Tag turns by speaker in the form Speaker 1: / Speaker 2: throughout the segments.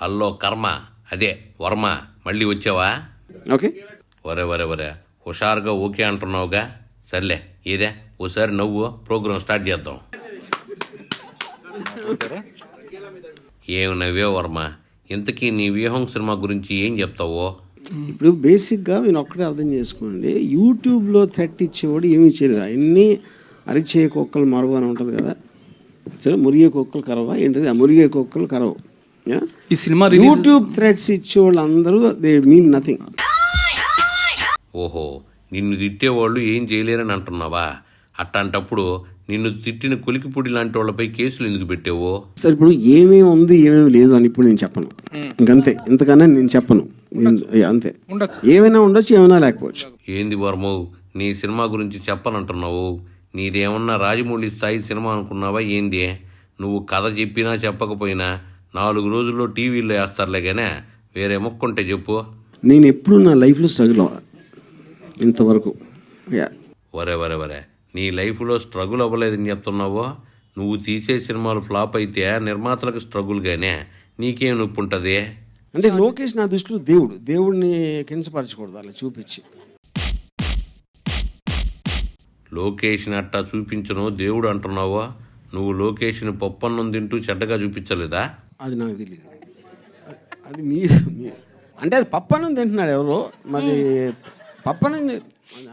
Speaker 1: అల్లో కర్మ అదే వర్మ మళ్ళీ వచ్చావా?
Speaker 2: ఓకే.
Speaker 1: ఒరే ఒరే ఒరే హుషారుగా ఓకే అంటున్నావుగా? సర్లే ఇదే ఓసారి నవ్వు ప్రోగ్రాం స్టార్ట్ చేద్దాం. ఏం నవ్వే వర్మ? ఇంతకీ నీ వ్యూహం సినిమా గురించి ఏం చెప్తావో?
Speaker 2: ఇప్పుడు బేసిక్గా మీరు ఒక్కటే అర్థం చేసుకోండి యూట్యూబ్లో థ్రెట్ ఇచ్చేవాడు ఏమీ చేయలేదు. అన్నీ అరిచే కుక్కలు మరుగు అని ఉంటుంది కదా. సరే మురిగే కుక్కలు కరవా? ఏంటిది? ఆ మురిగే కుక్కలు కరవు?
Speaker 3: ఈ సినిమా రిలీజ్
Speaker 2: యూట్యూబ్ థ్రెడ్స్ ఇచ్చేవాళ్ళు అందరూ దే మీన్ నథింగ్.
Speaker 1: ఓహో నిన్ను తిట్టేవాళ్ళు ఏం చేయలేరని అంటున్నావా? అట్లాంటప్పుడు నిన్ను తిట్టిన కులికిపూడి లాంటి వాళ్ళపై కేసులు ఎందుకు పెట్టావో?
Speaker 2: సరే ఇప్పుడు ఏమేమి ఉంది ఏమేమి లేదు అని ఇప్పుడు నేను చెప్పను. ఇంకంతే. ఇంతకన్నా నేను చెప్పను. అంతే. ఏమైనా ఉండొచ్చు ఏమైనా లేకపోవచ్చు.
Speaker 1: ఏంది వర్మవు నీ సినిమా గురించి చెప్పనంటున్నావు. నీదేమన్నా రాజమౌళి స్థాయి సినిమా అనుకున్నావా ఏంది? నువ్వు కథ చెప్పినా చెప్పకపోయినా నాలుగు రోజుల్లో టీవీలో వేస్తారులే కానీ వేరే మొక్కుంటే చెప్పు.
Speaker 2: నేను ఎప్పుడు నా లైఫ్లో స్ట్రగుల్ ఇంతవరకు. యా.
Speaker 1: వరే వరే వరే నీ లైఫ్లో స్ట్రగుల్ అవ్వలేదని చెప్తున్నావో? నువ్వు తీసే సినిమాలు ఫ్లాప్ అయితే నిర్మాతలకు స్ట్రగుల్ గానే. నీకేం నొప్పి ఉంటుంది
Speaker 2: అంటే లోకేష్ నా దృష్టిలో దేవుడు. దేవుడిని కించపరచకూడదు అలా చూపించి.
Speaker 1: లోకేష్ని అట్టా చూపించను దేవుడు అంటున్నావో? నువ్వు లోకేష్ని పప్పన్నం తింటూ చెడ్డగా చూపించలేదా?
Speaker 2: అది నాకు తెలియదు అది మీరు అంటే అది పప్పనం తింటున్నాడు ఎవరో మరి పప్పనం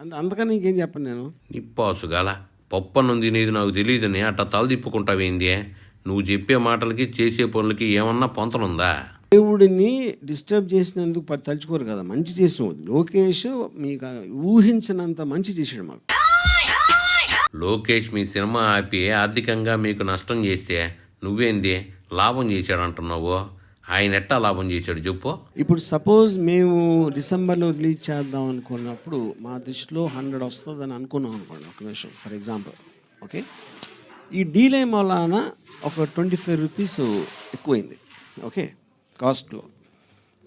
Speaker 2: అంత- అంతకన్నా ఇంకేం చెప్పను నేను.
Speaker 1: నిప్పాసుగాల పప్పన్నం తినేది నాకు తెలియదని అట్టా తల తిప్పుకుంటావేంది? నువ్వు చెప్పే మాటలకి చేసే పనులకి ఏమన్నా పొంతనుందా?
Speaker 2: దేవుడిని డిస్టర్బ్ చేసినందుకు తలుచుకోరు కదా మంచి చేసిన. లోకేష్ మీకు ఊహించినంత మంచి చేసాడు మాకు.
Speaker 1: లోకేష్ మీ సినిమా ఆపి ఆర్థికంగా మీకు నష్టం చేస్తే నువ్వేంది? లాభం చేశాడంటున్నావు. ఆయన ఎట్టా లాభం చేశాడు చెప్పు.
Speaker 2: ఇప్పుడు సపోజ్ మేము డిసెంబర్లో రిలీజ్ చేద్దాం అనుకున్నప్పుడు మా దృష్టిలో హండ్రెడ్ వస్తుందని అనుకున్నాం అనుకోండి ఒక నిమిషం ఫర్ ఎగ్జాంపుల్ ఓకే? ఈ డీలే వలన ఒక ట్వంటీ ఫైవ్ రూపీస్ ఎక్కువైంది ఓకే? కాస్ట్లో.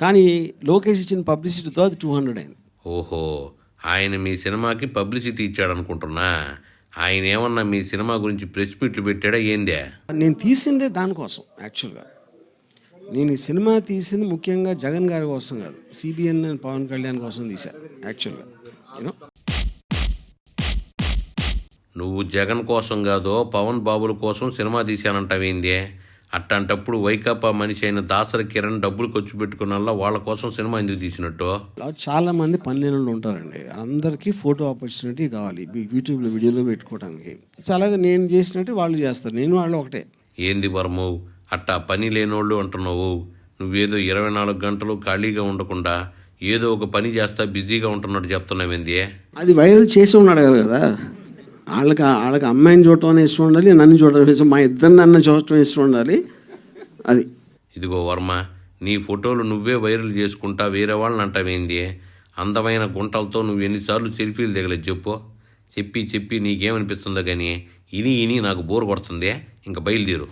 Speaker 2: కానీ లోకేష్ ఇచ్చిన పబ్లిసిటీతో అది టూ హండ్రెడ్ అయింది.
Speaker 1: ఓహో ఆయన మీ సినిమాకి పబ్లిసిటీ ఇచ్చాడనుకుంటున్నా. ఆయన ఏమన్నా మీ సినిమా గురించి ప్రెస్ మీట్లు పెట్టాడా ఏందే?
Speaker 2: నేను తీసిందే దానికోసం యాక్చువల్గా నేను ఈ సినిమా తీసింది ముఖ్యంగా జగన్ గారి కోసం కాదు సిబిఎన్ పవన్ కళ్యాణ్ కోసం తీశాను యాక్చువల్గా యూనో
Speaker 1: నువ్వు జగన్ కోసం కాదో పవన్ బాబుల కోసం సినిమా తీశానంటావేంది? అట్లాంటప్పుడు వైకాపా మనిషి అయిన దాసరి కిరణ్ డబ్బులు ఖర్చు పెట్టుకున్నల్లా వాళ్ళ కోసం సినిమా ఎందుకు తీసినట్టు?
Speaker 2: చాలా మంది పన్నెండు ఉంటారండి. అందరికీ ఫోటో ఆపర్చునిటీ కావాలి. యూట్యూబ్లో వీడియోలో పెట్టుకోవడానికి అలాగే నేను చేసినట్టు వాళ్ళు చేస్తారు. నేను వాళ్ళు ఒకటే.
Speaker 1: ఏంది వర్ము? అట్టా పని లేనోళ్ళు అంటున్నావు. నువ్వేదో ఇరవై నాలుగు గంటలు ఖాళీగా ఉండకుండా ఏదో ఒక పని చేస్తా బిజీగా ఉంటున్నట్టు చెప్తున్నావేంది?
Speaker 2: అది వైరల్ చేసి ఉన్నాడు కదా. వాళ్ళకి వాళ్ళకి అమ్మాయిని చూడటం ఇష్టం ఉండాలి నన్ను చూడటం ఇష్టం మా ఇద్దరిని నన్ను చూడటం ఇష్టం ఉండాలి. అది.
Speaker 1: ఇదిగో వర్మ నీ ఫోటోలు నువ్వే వైరల్ చేసుకుంటా వేరే వాళ్ళని అంటావేంది అందమైన గుంటలతో నువ్వు ఎన్నిసార్లు సెల్ఫీలు దిగలేదు చెప్పు. చెప్పి చెప్పి నీకేమనిపిస్తుందో కానీ ఇని ఇని నాకు బోర్ కొడుతుంది ఇంకా బయలుదేరు.